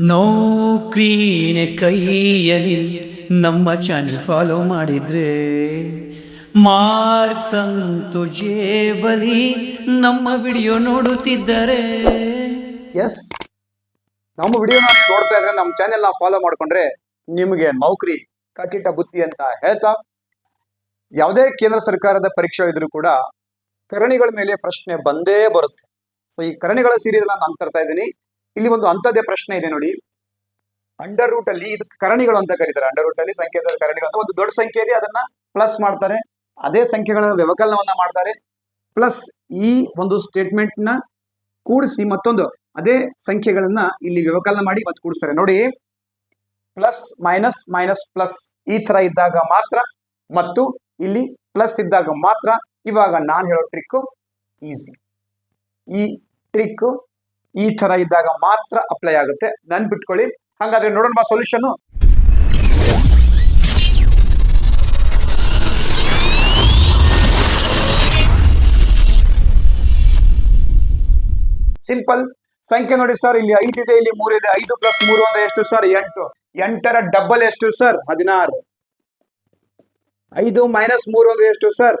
ನೌಕ್ರೀನೆ ಕೈಯಲ್ಲಿ ನಮ್ಮ channel follow ಮಾಡಿದ್ರೆ ಮಾರ್ಕ್ಸ್ ಸಂತು ಜೇಬಲಿ ನಮ್ಮ ವಿಡಿಯೋ ನೋಡುತ್ತಿದ್ದರೆ. ಎಸ್ ನಮ್ಮ ವಿಡಿಯೋ ನೋಡ್ತಾ ಇದ್ರೆ ನಮ್ಮ ಚಾನೆಲ್ನ ಫಾಲೋ ಮಾಡ್ಕೊಂಡ್ರೆ ನಿಮಗೆ ನೌಕರಿ, ಕಟ್ಟಿಟ್ಟ ಬುತ್ತಿ ಅಂತ ಹೇಳ್ತಾ ಯಾವುದೇ ಕೇಂದ್ರ ಸರ್ಕಾರದ ಪರೀಕ್ಷೆ ಇದ್ರೂ ಕೂಡ ಕರಣಿಗಳ ಮೇಲೆ ಪ್ರಶ್ನೆ ಬಂದೇ ಬರುತ್ತೆ. ಸೊ ಈ ಕರಣಿಗಳ ಸೀರೀಸ್ ನಾನು ತರ್ತಾ ಇದ್ದೀನಿ. ಇಲ್ಲಿ ಒಂದು ಅಂಥದ್ದೇ ಪ್ರಶ್ನೆ ಇದೆ ನೋಡಿ. ಅಂಡರ್ ರೂಟ್ ಅಲ್ಲಿ ಇದು ಕರಣಿಗಳು ಅಂತ ಕರೀತಾರೆ. ಅಂಡರ್ ರೂಟ್ ಅಲ್ಲಿ ಸಂಖ್ಯೆ ಕರಣಿಗಳು ಅಂತ ಒಂದು ದೊಡ್ಡ ಸಂಖ್ಯೆ ಇದೆ, ಅದನ್ನ ಪ್ಲಸ್ ಮಾಡ್ತಾರೆ. ಅದೇ ಸಂಖ್ಯೆಗಳ ವ್ಯವಕಲನವನ್ನ ಮಾಡ್ತಾರೆ. ಪ್ಲಸ್ ಈ ಒಂದು ಸ್ಟೇಟ್ಮೆಂಟ್ನ ಕೂಡಿಸಿ ಮತ್ತೊಂದು ಅದೇ ಸಂಖ್ಯೆಗಳನ್ನ ಇಲ್ಲಿ ವ್ಯವಕಲನ ಮಾಡಿ ಮತ್ತೆ ಕೂಡಿಸ್ತಾರೆ. ನೋಡಿ ಪ್ಲಸ್ ಮೈನಸ್ ಮೈನಸ್ ಪ್ಲಸ್ ಈ ತರ ಇದ್ದಾಗ ಮಾತ್ರ ಮತ್ತು ಇಲ್ಲಿ ಪ್ಲಸ್ ಇದ್ದಾಗ ಮಾತ್ರ ಇವಾಗ ನಾನು ಹೇಳೋ ಟ್ರಿಕ್ ಈಸಿ ಈ ಟ್ರಿಕ್ ಈ ತರ ಇದ್ದಾಗ ಮಾತ್ರ ಅಪ್ಲೈ ಆಗುತ್ತೆ. ನನ್ ಬಿಟ್ಕೊಳ್ಳಿ ಹಂಗಾದ್ರೆ ನೋಡೋಣ ಸೊಲ್ಯೂಷನ್ ಸಿಂಪಲ್ ಸಂಖ್ಯೆ ನೋಡಿ ಸರ್ ಇಲ್ಲಿ ಐದು ಇದೆ, ಇಲ್ಲಿ ಮೂರಿದೆ ಐದು ಪ್ಲಸ್ ಮೂರು ಅಂದ್ರೆ ಎಷ್ಟು ಸರ್ ಎಂಟು. ಎಂಟರ ಡಬಲ್ ಎಷ್ಟು ಸರ್ ಹದಿನಾರು. ಐದು ಮೈನಸ್ ಮೂರು ಅಂದ್ರೆ ಎಷ್ಟು ಸರ್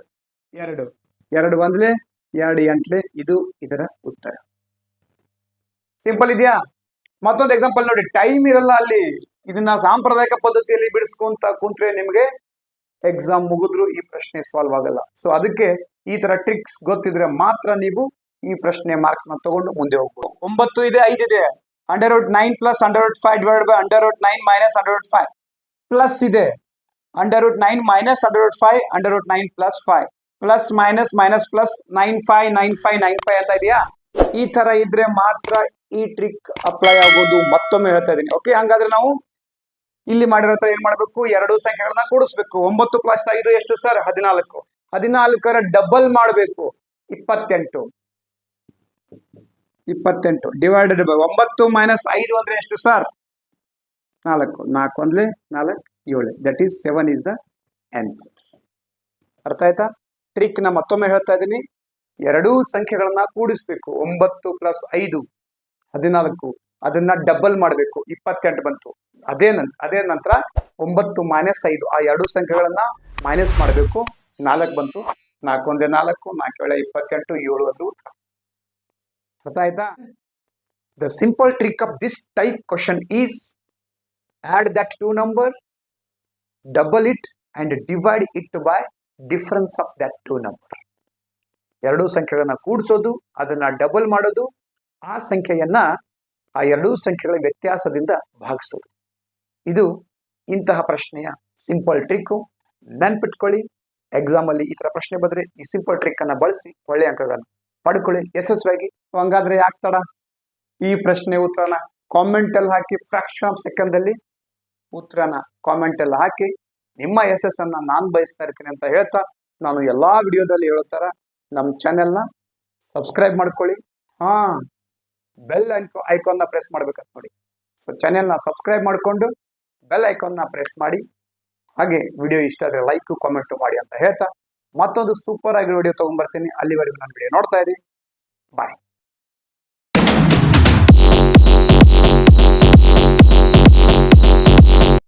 ಎರಡು. ಎರಡು ಒಂದ್ಲೆ ಎರಡು ಎಂಟ್ಲೆ? ಇದು ಇದರ ಉತ್ತರ. ಸಿಂಪಲ್ ಇದೆಯಾ? ಮತ್ತೊಂದು ಎಕ್ಸಾಂಪಲ್ ನೋಡಿ ಟೈಮ್ ಇರಲ್ಲ ಅಲ್ಲಿ. ಇದನ್ನ ಸಾಂಪ್ರದಾಯಿಕ ಪದ್ಧತಿಯಲ್ಲಿ ಬಿಡಿಸ್ಕೊಂತ ಕುಂತ್ರೆ ನಿಮಗೆ ಎಕ್ಸಾಮ್ ಮುಗಿದ್ರು ಈ ಪ್ರಶ್ನೆ ಸಾಲ್ವ್ ಆಗಲ್ಲ. ಸೊ ಅದಕ್ಕೆ ಈ ತರ ಟ್ರಿಕ್ಸ್ ಗೊತ್ತಿದ್ರೆ ಮಾತ್ರ ನೀವು ಈ ಪ್ರಶ್ನೆ ಮಾರ್ಕ್ಸ್ನ ತಗೊಂಡು ಮುಂದೆ ಹೋಗ್ಬೋದು. ಒಂಬತ್ತು ಇದೆ, ಐದು ಇದೆ. Under root nine plus under root five divide by under root nine minus under root five plus ಇದೆ. Under root nine minus under root five under root nine plus five plus minus minus plus nine five nine five nine five ಅಂತ ಇದೆಯಾ? ಈ ತರ ಇದ್ರೆ ಮಾತ್ರ ಈ trick apply ಆಗೋದು ಮತ್ತೊಮ್ಮೆ ಹೇಳ್ತಾ ಇದೀನಿ ಓಕೆ ಹಂಗಾದ್ರೆ ನಾವು ಇಲ್ಲಿ ಮಾಡಿರೋ ಏನ್ ಮಾಡ್ಬೇಕು? ಎರಡು ಸಂಖ್ಯೆಗಳನ್ನ ಕೂಡಿಸ್ಬೇಕು. ಒಂಬತ್ತು ಪ್ಲಸ್ ಐದು ಎಷ್ಟು ಸರ್ ಹದಿನಾಲ್ಕು. ಹದಿನಾಲ್ಕರ ಡಬಲ್ ಮಾಡಬೇಕು. ಇಪ್ಪತ್ತೆಂಟು. ಇಪ್ಪತ್ತೆಂಟು. ಡಿವೈಡೆಡ್ ಬೈ ಒಂಬತ್ತು ಮೈನಸ್ ಐದು ಅಂದ್ರೆ ಎಷ್ಟು ಸರ್ ನಾಲ್ಕು. ನಾಲ್ಕು ಒಂದ್ಲೆ ನಾಲ್ಕು, ಏಳು. That is seven is the answer ಅರ್ಥ ಆಯ್ತಾ? ಟ್ರಿಕ್ನ ಮತ್ತೊಮ್ಮೆ ಹೇಳ್ತಾ ಇದ್ದೀನಿ. ಎರಡೂ ಸಂಖ್ಯೆಗಳನ್ನ ಕೂಡಿಸ್ಬೇಕು. ಒಂಬತ್ತು ಪ್ಲಸ್ ಐದು. ಹದಿನಾಲ್ಕು. ಅದನ್ನ ಡಬಲ್ ಮಾಡಬೇಕು. ಇಪ್ಪತ್ತೆಂಟು ಬಂತು. ಅದೇ ನನ್, ಅದೇ ನಂತರ ಒಂಬತ್ತು ಮೈನಸ್ ಐದು. ಆ ಎರಡು ಸಂಖ್ಯೆಗಳನ್ನ ಮೈನಸ್ ಮಾಡಬೇಕು. ನಾಲ್ಕು ಬಂತು. ನಾಲ್ಕು ಒಂದೇ ನಾಲ್ಕು ನಾಲ್ಕು ಏಳೆ ಇಪ್ಪತ್ತೆಂಟು, ಏಳು ಅದು. ಅರ್ಥ ಆಯ್ತಾ the simple trick of this type question is add that two number double it and divide it by difference of that two number ಎರಡು ಸಂಖ್ಯೆಗಳನ್ನ ಕೂಡಿಸೋದು, ಅದನ್ನ ಡಬಲ್ ಮಾಡೋದು ಆ ಸಂಖ್ಯೆಯನ್ನ ಆ ಎರಡೂ ಸಂಖ್ಯೆಗಳ ವ್ಯತ್ಯಾಸದಿಂದ ಭಾಗಿಸೋದು. ಇದು ಇಂತಹ ಪ್ರಶ್ನೆಯ ಸಿಂಪಲ್ ಟ್ರಿಕ್ಕು ನೆನ್ಪಿಟ್ಕೊಳ್ಳಿ. ಎಕ್ಸಾಮ್ ಅಲ್ಲಿ ಈ ತರ ಪ್ರಶ್ನೆ ಬಂದ್ರೆ ಈ ಸಿಂಪಲ್ ಟ್ರಿಕ್ ಅನ್ನ ಬಳಸಿ ಒಳ್ಳೆ ಅಂಕಗಳನ್ನು ಪಡ್ಕೊಳ್ಳಿ. ಯಶಸ್ವಿಯಾಗಿ. ಹಂಗಾದ್ರೆ ಯಾಕೆ ತಡ? ಈ ಪ್ರಶ್ನೆ ಉತ್ತರನ ಕಾಮೆಂಟ್ ಅಲ್ಲಿ ಹಾಕಿ ಫ್ರಾಕ್ಷನ್ ಆಫ್ ಸೆಕೆಂಡ್ ಅಲ್ಲಿ ಉತ್ತರನ ಕಾಮೆಂಟ್ ಅಲ್ಲಿ ಹಾಕಿ ನಿಮ್ಮ ಯಶಸ್ಸನ್ನ ನಾನು ಬಯಸ್ತಾ ಇರ್ತೀನಿ ಅಂತ ಹೇಳ್ತಾ ನಾನು ಎಲ್ಲಾ ವಿಡಿಯೋದಲ್ಲಿ ಹೇಳೋ ಥರ ನಮ್ಮ ಚಾನೆಲ್ನ ಸಬ್ಸ್ಕ್ರೈಬ್ ಮಾಡ್ಕೊಳ್ಳಿ. ಹಾ. ಬೆಲ್ ಐಕಾನ್ನ ಪ್ರೆಸ್ ಮಾಡ್ಬೇಕಂತ ನೋಡಿ. ಸೊ ಚಾನೆಲ್ನ ಸಬ್ಸ್ಕ್ರೈಬ್ ಮಾಡಿಕೊಂಡು ಬೆಲ್ ಐಕಾನ್ನ ಪ್ರೆಸ್ ಮಾಡಿ. ಹಾಗೆ ವಿಡಿಯೋ ಇಷ್ಟ ಆದರೆ ಲೈಕ್ ಕಾಮೆಂಟ್ ಮಾಡಿ ಅಂತ ಹೇಳ್ತಾ ಮತ್ತೊಂದು ಸೂಪರ್ ಆಗಿ ವಿಡಿಯೋ ತೊಗೊಂಡ್ಬರ್ತೀನಿ ಅಲ್ಲಿವರೆಗೂ ನಾನು ವಿಡಿಯೋ ನೋಡ್ತಾ ಇದ್ದೀನಿ ಬಾಯ್